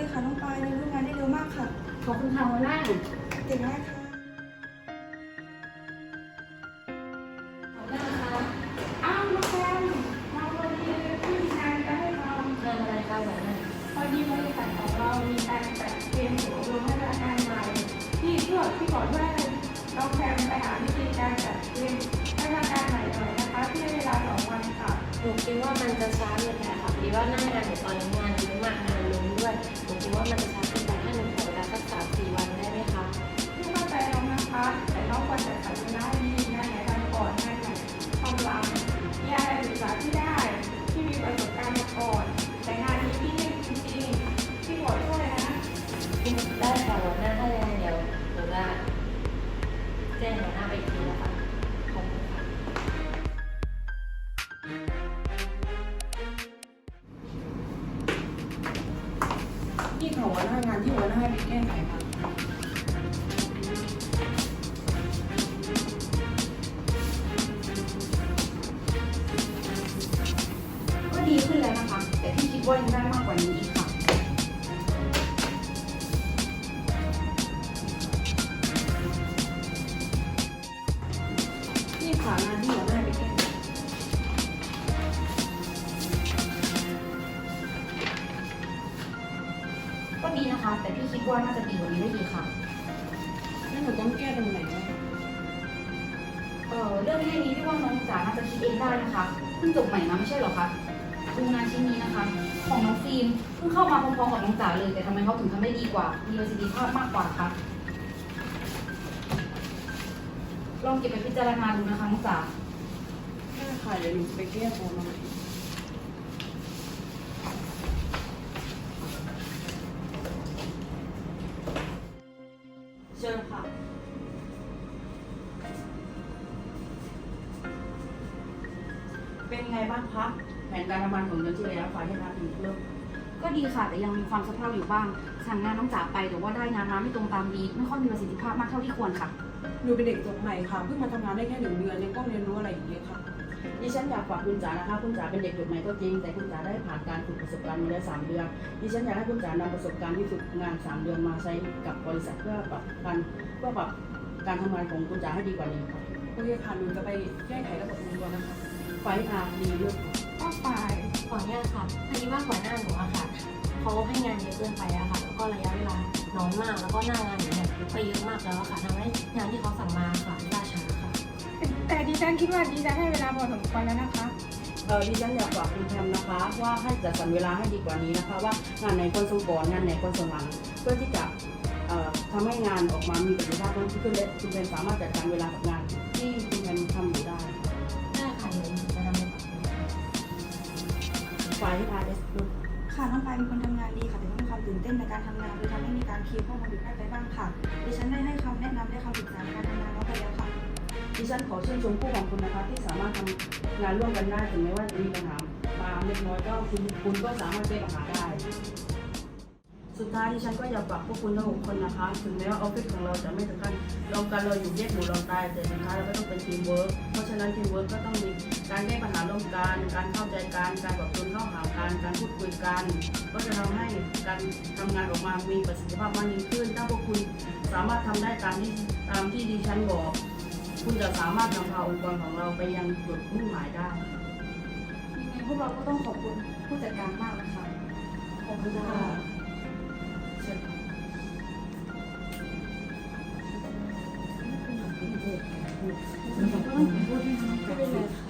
เก่งมากเลยค่ะน้องปายเลยรู้งานได้เร็วมากค่ะ ขอบคุณค่ะหัวหน้า เก่งมากค่ะ นี่ค่ะงาที่หัวหน้าไปแก้ก็ดีนะคะ แต่พี่คิดว่าน่าจะดีกว่านี้ได้อีค่ะ แล้วหนูต้องแก้ตรงไหนอะเออเรื่องแค่นี้พี่ว่าน้องจ๋าน่าจะคิดเองได้นะคะเพิ่งจบใหม่มาไม่ใช่เหรอคะดูงานชิ้นนี้นะคะ ของน้องฟิล์มเพิ่งเข้ามาพร้อมๆกับน้องจ๋าเลย แต่ทำไมเขาถึงทำได้ดีกว่า มีประสิทธิภาพมากกว่าคะ ลองเก็บไปพิจารณาดูนะคะน้องจ๋าแก้ค่ะเดี๋ยวหนูไปแก้ตัวมาใหม่เชิญค่ะ เป็นไงบ้างคะแผนการทำงานของเดือนที่แล้วฝ่ายให้รับผิดเริ่มก็ดีค่ะ แต่ยังมีความสะเพร่าอยู่บ้างสั่งงานน้องจ๋าไปแต่ว่าได้งานมาไม่ตรงตามดีไม่ค่อยมีประสิทธิภาพมากเท่าที่ควรค่ะ หนูเป็นเด็กจบใหม่ค่ะ เพิ่งมาทำงานได้แค่หนึ่งเดือนยังต้องเรียนรู้อะไรอีกเยอะค่ะ ดิฉันอยากฝากคุณจ๋านะคะคุณจ๋าเป็นเด็กจบใหม่ก็จริง แต่คุณจ๋าได้ผ่านการฝึกประสบการณ์มาแล้วสามเดือนดิฉันอยากให้คุณจ๋านำประสบการณ์ที่ฝึกงานสามเดือนมาใช้กับบริษัทเพื่อปรับการเพื่อปรับการทำงานของคุณจ๋าให้ดีกว่านี้ค่ะโอเคค่ะหนูจะไปแก้ไขระบบองค์กรนะคะ ไฟอาร์ดีเลือกก็ฝ่ายขออนุญาตค่ะพอดีว่าหัวหน้าหนูอะค่ะเขาให้งานเยอะเกินไปอะค่ะ แล้วก็ระยะเวลาน้อยมาก แล้วก็หน้างานหนูเนี่ย ไปเยอะมากแล้วอะค่ะทำให้งานที่เขาสั่งมาค่ะล่าช้าค่ะ แต่ดิฉันคิดว่าดิฉันให้เวลาพอสมควรแล้วนะคะ เออดิฉันอยากฝากคุณแพมนะคะ ว่าให้จัดสรรเวลาให้ดีกว่านี้นะคะ ว่างานไหนควรส่งก่อนงานไหนควรส่งหลังเพื่อที่จะเอ่อทำให้งานออกมามีประสิทธิภาพมากขึ้นและคุณแพมสามารถจัดการเวลากับงานที่คุณแพมทำอยู่ได้ได้ค่ะเดี๋ยวหนูจะนำไปปรับปรุงค่ะไฟอาร์เอสค่ะน้องปายเป็นคนทำงานดีค่ะแตื่นเต้นในการทำงานเลยทำให้มีการคีย์ข้อมูลผิดพลาดไปบ้างค่ะ ดิฉันได้ให้คำแนะนำได้คำปรึกษาในการทำงานน้องไปแล้วค่ะ ดิฉันขอชื่นชมผู้ของคุณนะคะที่สามารถทำงานร่วมกันได้ถึงแม้ว่าจะมีปัญหาบางเล็กน้อยก็คุณคุณก็สามารถแก้ปัญหาได้สุดท้ายดิฉันก็อยากฝากพวกคุณทั้งหกคนนะคะ ถึงแม้ว่าออฟฟิศของเราจะไม่ถึงขั้นรวมกันเราอยู่แยกหมู่เราตายแต่สุดท้ายเราก็ต้องเป็นทีมเวิร์กเพราะฉะนั้นทีมเวิร์กก็ต้องมี การแก้ปัญหาร่วมกัน การเข้าใจกัน การปรับตัวเข้าหากัน การพูดคุยกัน ก็จะทำให้การทำงานออกมามีประสิทธิภาพมากยิ่งขึ้น ถ้าพวกคุณสามารถทำได้ตามที่ตามที่ดิฉันบอก คุณจะสามารถนำพาองค์กรของเราไปยังจุดมุ่งหมายได้ยังไงพวกเราก็ต้องขอบคุณผู้จัดการมากนะคะขอบคุณค่ะเชิญค่ะเราก็ต้องขอโทษด้วยนะไม่เป็นไรค่ะ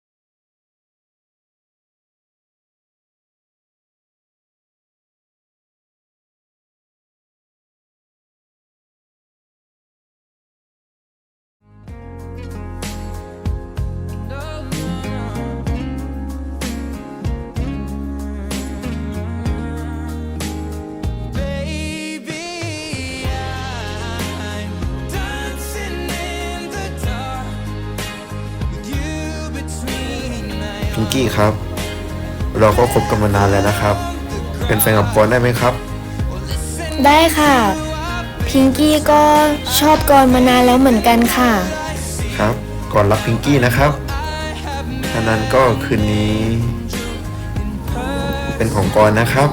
กี้ครับ เราก็คบกันมานานแล้วนะครับ เป็นแฟนกับกอนได้ไหมครับ ได้ค่ะ พิงกี้ก็ชอบกรมานานแล้วเหมือนกันค่ะ ครับก่อนรักพิงกี้นะครับฉะนั้นก็คืนนี้ เป็นของกอนนะครับ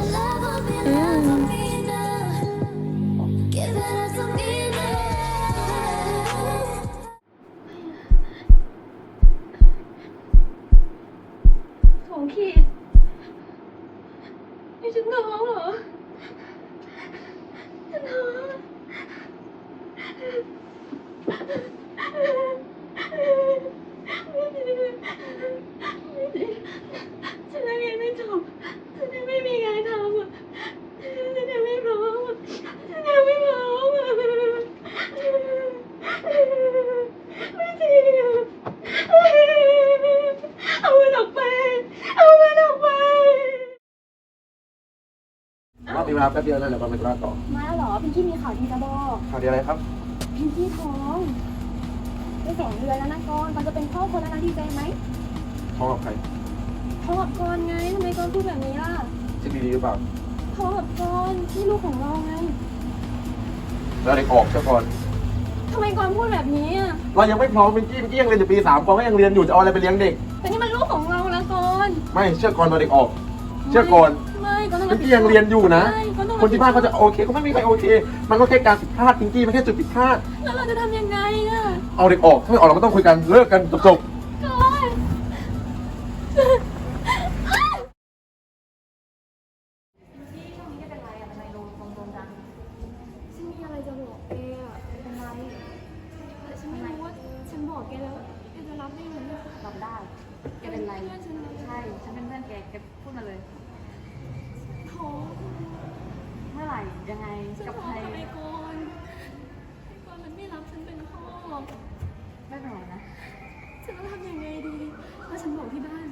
มีเวลาแป๊บเดียวแล้วเดี๋ยวเราไปธุระต่อมาเหรอพิงกี้มีข่าวดีจะบอกข่าวดีอะไรครับ พิงกี้ท้องได้สองเดือนแล้วนะกอนมันจะเป็นพ่อคนแล้วนะดีใจไหมท้องกับใครท้องกับกอนไงทำไมกอนพูดแบบนี้ล่ะเช็คดีๆหรือเปล่าท้องกับกอนที่ลูกของเราไงแล้วเด็กออกซะก่อนทำไมกอนพูดแบบนี้อะเรายังไม่พร้อมเป็นกี้เป็นกี้ยังเรียนอยู่ปีสามกอนก็ยังเรียนอยู่จะเอาอะไรไปเลี้ยงเด็ก แต่นี่มันลูกของเรานะกอนไม่เชื่อก่อนตอนเด็กออก เชื่อก่อนไม่ กอนต้องเป็รันบผิดกี้ยังเรียนอยู่นะใช่กอนต้องคนที่บ้านเขาจะโอเคก็ไม่มีใครโอเค มันก็แค่การผิดพลาดจริงๆมันแค่จุดผิดพลาด แล้วเราจะทำยังไงอะเอาเด็กออก ถ้าไม่ออกเราก็ต้องคุยกันเลิกกันจบกอน ฉันมีอะไรจะบอกแกอะเป็นไรแต่ฉันไม่รู้ว่าฉันบอกแกแล้วแกจะรับได้ไหมอะ รับได้ แกเป็นไร พื่อนฉันนะ ใช่ ฉันเป็นเพื่อนแก แกพูดมาเลย ท้อง เมื่อไหร่ ยังไง ฉัน กับ ท้อ ใค ง ร กับไอ้กอนไอ้กอนมันไม่รับฉันเป็นพ่อ ไม่เป็นไรนะ ฉันต้องทำยังไงดีถ้าฉันบอกที่บ้าน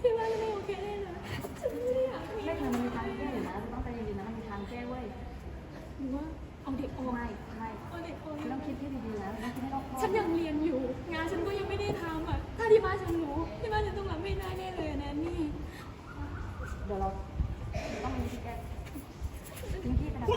ที่บ้านจะไม่โอเคแน่นะฉันไม่อยากมี ไม่เคยมีทางแก้อยู่นะต้องใจเย็นๆนะมันมีทางแก้เว้ย หรือว่าเอาเด็กออก ไม่ไม่ เอาเด็กออก คุณต้องคิดให้ดีๆนะต้องคิดให้รอบคอบ ฉันยังเรียนอยู่ งานฉันก็ยังไม่ได้ทำอะ ถ้า ที่บ้านฉันรู้ที่บ้านฉันต้องรับไม่ได้แน่เลยนะนี่เดี๋ยวเราต้องมีที่แก้พิงกี้เป็นอะไร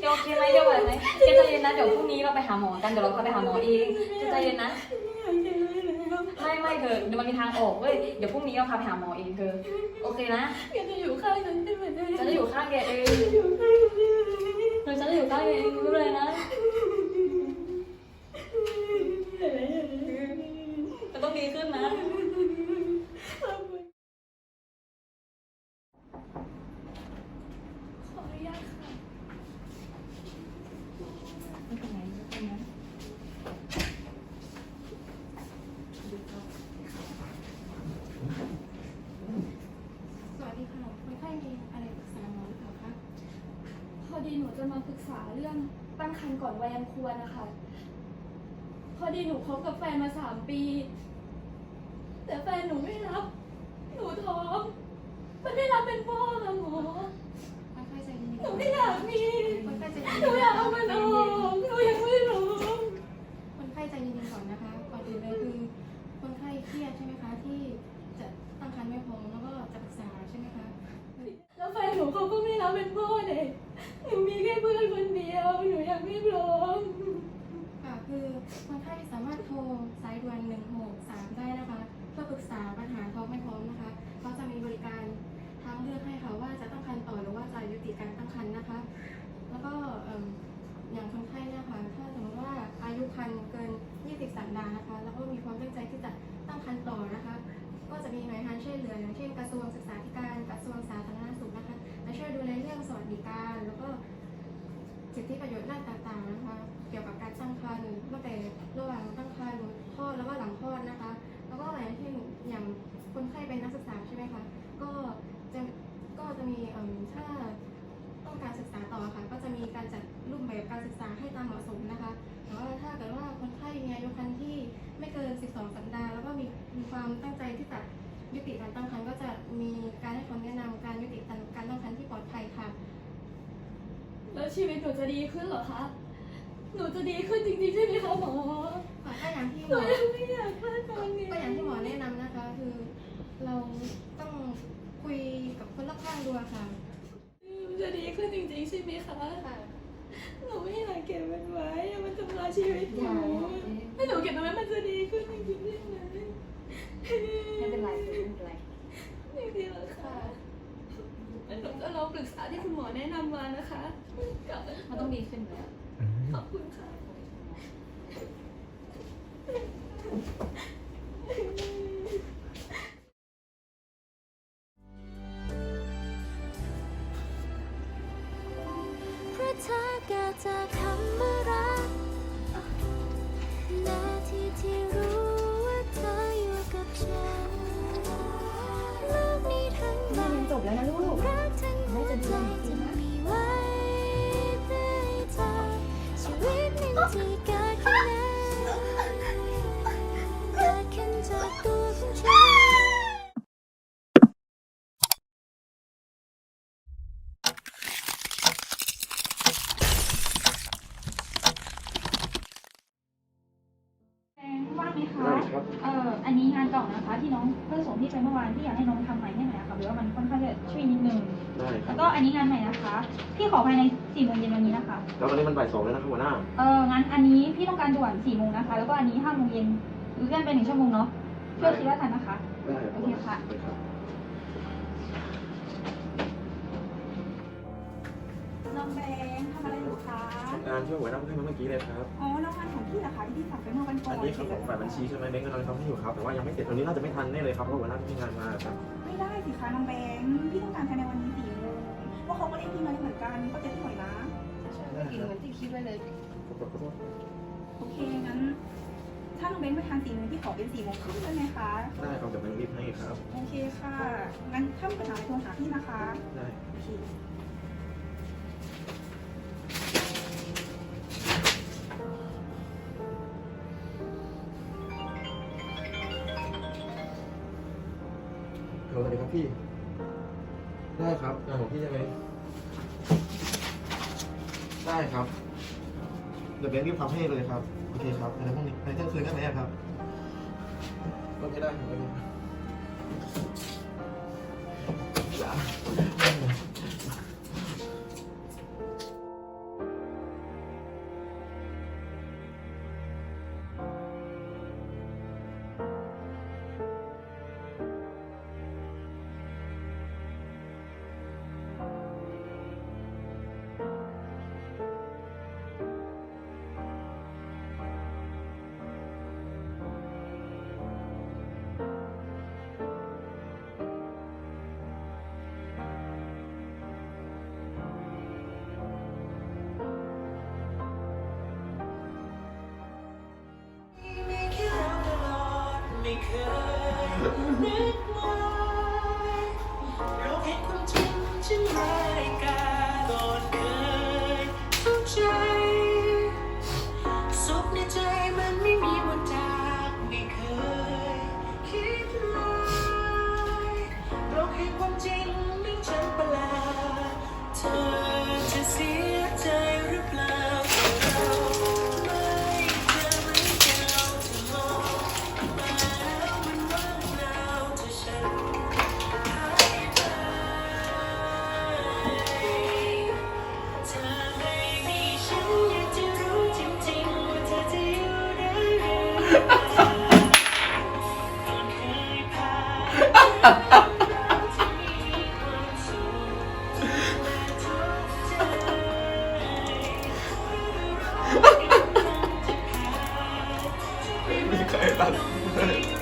แกโอเคไหมเดี๋ยวไหวไหมแกใจเย็นนะเดี๋ยวพรุ่งนี้เราไปหาหมอกันเดี๋ยวเราพาไปหาหมอเองแกใจเย็นนะ ไม่ไม่เธอเดี๋ยวมันมีทางออกเว้ย เดี๋ยว พาพาไปหาหมอเองเธอ โอเคนะ แกจะอยู่ข้างฉันใช่ไหม ฉันจะอยู่ข้างแกเอง อยู่ข้างฉันใช่ไหม เธอฉันจะอยู่ข้างแกเองไม่เป็นไรนะมันต้องดีขึ้นนะ ขออนุญาตค่ะ ไม่เป็นไรไม่เป็นไร สวัสดีค่ะคนไข้มีอะไรปรึกษาหมอหรือเปล่าคะพอดีหนูจะมาปรึกษาเรื่องตั้ง ครรภ์ก่อนวัยอันควรนะคะ พอดีหนูคบกับแฟนมาสามปี แต่แฟนหนูไม่รับ หนูท้อง มันไม่รับเป็นพ่อค่ะหมอ คนไข้ใจเย็น หนูไม่อยากมี คนไข้ใจเย็น หนูอยากเอามันออกหนูยังไม่รู้ คนไข้ใจเย็นๆก่อนนะคะ ก่อนอื่นเลยคือคนไข้เครียดใช่ไหมคะ ที่จะตั้งครรภ์ไม่พร้อมแล้วก็จะปรึกษาใช่ไหมคะ แล้วแฟนหนูเขาก็ไม่รับเป็นพ่อเด็กหนูมีแค่เพื่อนคนเดียว หนูยังไม่พร้อม ค่ะ คือคนไข้สามารถโทรสายด่วน163 ได้นะคะ เพื่อปรึกษาปัญหาท้องไม่พร้อมนะคะเขาจะมีบริการทางเลือกให้ค่ะว่าจะตั้งครรภ์ต่อหรือว่าจะยุติการตั้งครรภ์นะคะ แล้วก็เอิ่มอย่างคนไข้เนี่ยค่ะ ถ้าสมมติว่าอายุครรภ์เกิน 20 สัปดาห์นะคะ ธิประโยชน์ด้านต่างๆนะคะ เกี่ยวกับการตั้งครรภ์ตั้งแต่ระหว่างตั้งครรภ์คลอดแล้วก็หลังคลอดนะคะ แล้วก็อย่างที่อย่างคนไข้เป็นนักศึกษาใช่ไหมคะก็จะก็จะมีถ้าต้องการศึกษาต่อค่ะ ก็จะมีการจัดรูปแบบการศึกษาให้ตามเหมาะสมนะคะแต่ว่าถ้าเกิดว่าคนไข้มีอายุครรภ์ที่ไม่เกิน 12 สัปดาห์ แล้วก็มีมีความตั้งใจที่จะยุติการตั้งครรภ์ก็จะมีการให้คำแนะนำการยุติการตั้งครรภ์ที่ปลอดภัยค่ะ แล้วชีวิตหนูจะดีขึ้นเหรอคะ หนูจะดีขึ้นจริงๆใช่ไหมคะหมอค่ะก็อย่างที่หหมนูอยังไม่อยากพลาดตอนนี้ก็อย่างที่หมอแนะนำนะคะ คือ เราต้องคุยกับคนรอบข้างดูอะค่ะมันจะดีขึ้นจริงๆใช่ไหมคะค่ะหนูไม่อยากเก็บมันไว้อะมันทำลายชีวิตหอนูย่าถ้าหนูเก็บมันไว้มันจะดีขึ้นจริงๆใช่ไหม ไม่เป็นไรไม่เป็นไร จริงๆเหรอคะ งั้นหนูจะลองปรึกษาที่คุณหมอแนะนำมานะคะกลับมันต้องดีขึ้นแล้ว ขอบคุณค่ะ นอันนี้พี่ต้องการด่วน4โมงนะคะ แล้วก็อันนี้5โมงเย็นหรือเลื่อนไปหนึ่งชั่วโมงเนาะช่วยคิดว่าทันนะคะ ได้รับโอเคค่ะ ได้ครับน้องแบงค์ทำอะไรอยู่คะทำงานช่วยหัวหน้าเพื่อนเมื่อกี้เลยครับ อ๋อแล้วงานของพี่เหรอคะที่พี่สั่งไปเมื่อวันก่ออันนนี้ครับของฝ่ายบัญชีใช่ไหมเบ้งกำลังทำให้อยู่ครับ แต่ว่ายังไม่เสร็จตอนนี้น่าจะไม่ทันแน่เลยครับเพราะหัวหน้าที่งานมาครับ ไม่ได้สิคะน้องแบงค์พี่ต้องการภายในวันนี้สี่โมงเพราะเขาก็เรียกพี่มาเหมือนกันก็จะที่หน่อยนะไม่กินเหมือนที่คิดไว้เลยขอ โทษโอเคงั้น ถ้าน้องแบงค์ไม่ทันสี่โมงพี่ขอเป็นสี่โมงครึ่งได้ไหมคะ ได้ครับเดี๋ยวเบ้งรีบให้ครับ โอเคค่ะ งั้นถ้ามีปัญหาอะไรโทรหาพี่นะคะ ได้ โอเคสวัสดีครับพี่ ได้ครับงานของพี่ใช่ไหมได้ครับ เดี๋ยวเบ้งรีบทำให้เลยครับ โอเคครับในพรุ่งนี้ในเที่ยงคืนได้ไหมอะครับโอเคได้ครับ 对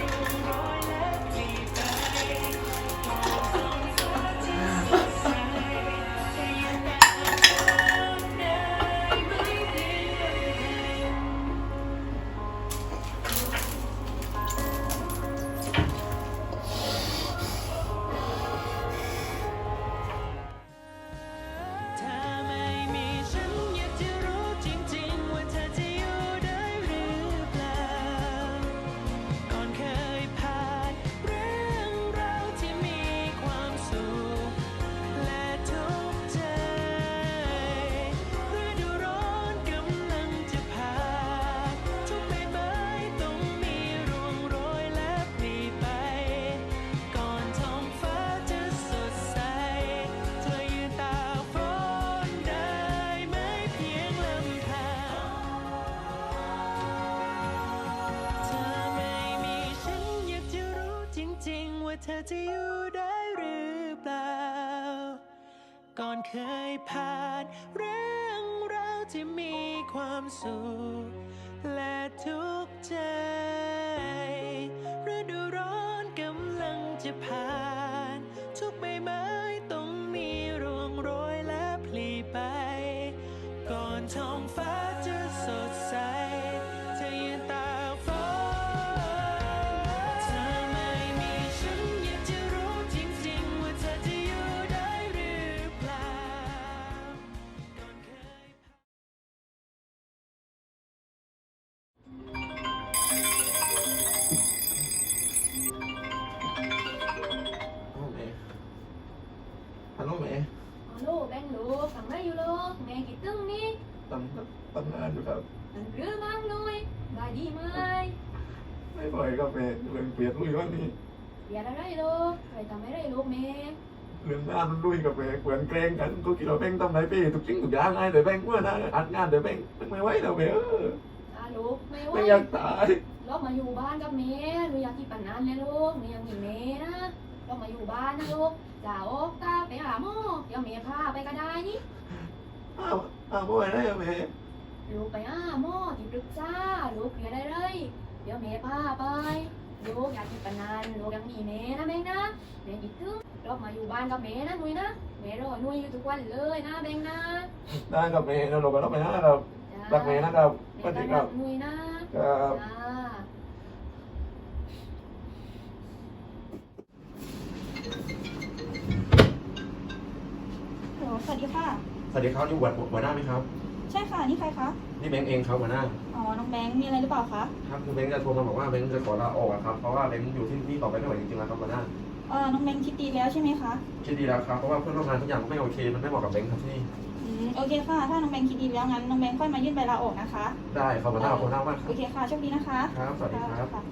สุขและทุกใจ ฤดูร้อนกำลังจะผ่าน ทุกใบไม้ต้องมีร่วงโรยและพลีไป ก่อนท้องฟ้า เรื่งงานมันลุยกับแม่เหมือนเกรงกันก็คิดว่าแม่งทำไรพี่ทุกสิ่งทุกอย่างไงแต่แม่งเมื่อนะอัดงานแต่แม่งแม่งไม่ไหวแล้วแม่เออตาลูกไม่ไหวแม่อยากตายเรามาอยู่บ้านกับแม่หนูอยากกินปันนั้นเลยลูกหนูอยากมีแม่นะเรามาอยู่บ้านนะลูกจ่าโอ๊กตาไปหาหมอเดี๋ยวแม่พาไปก็ได้นี่อ้าวอ้าวบ่อยได้อะแม่ลูกไปหาหมอที่ปรึกษาลูกเคลียร์ได้เลยเดี๋ยวแม่พาไป ลูกอยากกินปันนั้นลูกอยากมีแม่นะแม่นะแม่คิดถึงเรามาอยู่บ้านกับแม่นะหนุ่ยนะแม่รอหนุ่ยอยู่ทุกวันเลยนะแบงค์นะได้ครับแม่เราลงกันต้องไปห้าครับรักแม่นะครับสแม่วัสก็ดีครัรับกหนุ่ยนะครับจ้าฮัลโหลสวัสดีค่ะ สวัสดีครับนี่หัวหัวหน้าไหมครับใช่ค่ะ นี่ใครคะ นี่แบงค์เองครับหัวหน้า อ๋อ น้องแบงค์ มีอะไรหรือเปล่าคะ ครับคือแบงค์จะโทรมาบอกว่าแบงค์จะขอลาออกอะครับ เพราะว่าแบงค์อยู่ที่นี่ต่อไปไม่ไหวจริงๆแล้วครับหัวหน้าเออน้องแบงค์คิดดีแล้วใช่ไหมคะ คิดดีแล้วครับเพราะว่าเพื่อนร่วมงานทุกอย่างไม่โอเคมันไม่เหมาะกับแบงค์ครับที่นี่อืม โอเคค่ะ ถ้าน้องแบงค์คิดดีแล้วงั้นน้องแบงค์ค่อยมายื่นใบลาออกนะคะ ได้ครับหัวหน้าขอบคุณมากมากครัโอบเคค่ะ โชคดีนะคะ ครับสวัสดีครับ ค่ะ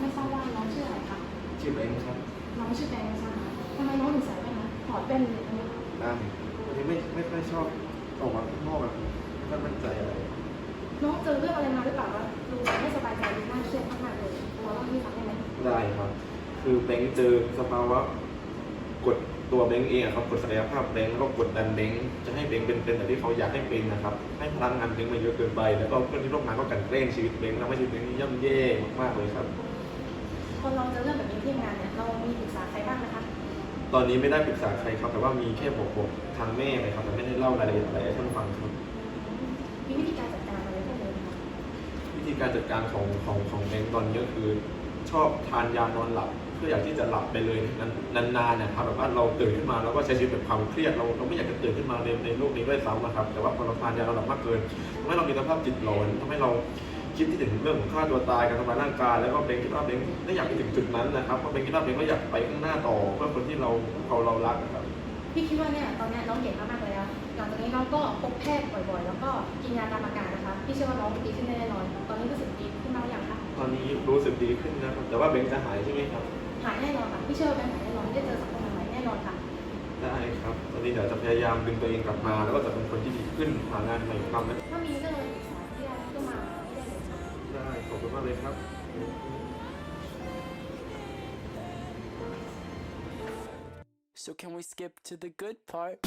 ไม่ทราบว่าน้องชื่ออะไรคะ ชื่อแบงค์ครับ น้องชื่อแบงค์ใช่ไหมคะทำไมน้องถึงใส่แว่นนะถอดแว่นเลยอันนี้ ได้วันนี้ไม่ไม่ค่อยชอบออกมาข้างนอกอะไม่ค่ อยมั่นใจอะไรน้องเจอเรื่องอะไรมาหรือเปล่าว่าดูไม่สบายใจดูน่าเครียดมากๆเลยพอเล่าให้ฟังได้ไหมได้ครับ คือแบงค์เจอสภาวะกดตัวแบงค์เองอะครับกดศักยภาพแบงค์แล้วก็กดดันแบงค์จะให้แบงค์เป็นเป็นแบบที่เขาอยากให้เป็นนะครับ ให้พลังงานแบงค์มาเยอะเกินไป แล้วก็เพื่อนที่ร่วมงานก็กลันแกล้งชีวิตแบงค์ทำให้ชีวิตแบงค์นี่ย่ำแย่มากๆเลยครับพอเราเจอเรื่องแบบนี้ที่ทำงานเนี่ยเรามีปรึกษาใครบ้างนะคะ ตอนนี้ไม่ได้ปรึกษาใครครับแต่ว่ามีแค่บอกบอกทางแม่เลยครับแต่ไม่ได้เล่ารายละเอียดอะไรให้ท่านฟังครับมี วิธีการจัดการอะไรพวกนี้ไหมคะวิธีการจัดการของของของแบงค์ตอนนี้ก็คือชอบทานยานอนหลับเพื่ออยากที่จะหลับไปเลยนานๆนะครับแบบว่าเราตื่นขึ้นมาเราก็ใช้ชีวิตแบบความเครียดเราเราไม่อยากจะตื่นขึ้นมาในในโลกนี้ด้วยซ้ำนะครับ แต่ว่าพอเราทานยานอนหลับมากเกินทำให้เรามีสภาพจิตหลอนทำให้เราคิดที่ถึงเรื่องของฆ่าตัวตายการทำลายร่างกายแล้วก็เบงคิดว่าเบงไม่อยากไปถึงจุดนั้นนะครับเพราะเบงคิดว่าเบงก็อยากไปข้างหน้าต่อเพื่อคนที่เราเราเรารักนะครับพี่คิดว่าเนี่ยตอนเนี้ยน้องเก่งมากๆเลยนะ หลังจากนี้น้องก็พบแพทย์บ่อยๆ แล้วก็กินยาตามอาการนะคะ พี่เชื่อว่าน้องดีขึ้นแน่นอน ตอนนี้รู้สึกดีขึ้นมากหรือยังคะตอนนี้รู้สึกดีขึ้นนะครับ แต่ว่าเบงจะหายใช่ไหมครับ หายแน่นอนค่ะ พี่เชื่อว่าเป็นหายแน่นอนได้เจอสังคมใหม่ๆแน่นอนค่ะ ได้ครับ ตอนนี้เดี๋ยวจะพยายามดึงตัวเองกลับมา แล้วก็จะเป็นคนที่ดีขึ้นหางานใหม่ทำนะถ้ามีเรื่องอะไรปรึกษาที่ได้ก็มาได้เลยค่ะได้ขอบคุณมากเลยครับ So can we skip to the good part?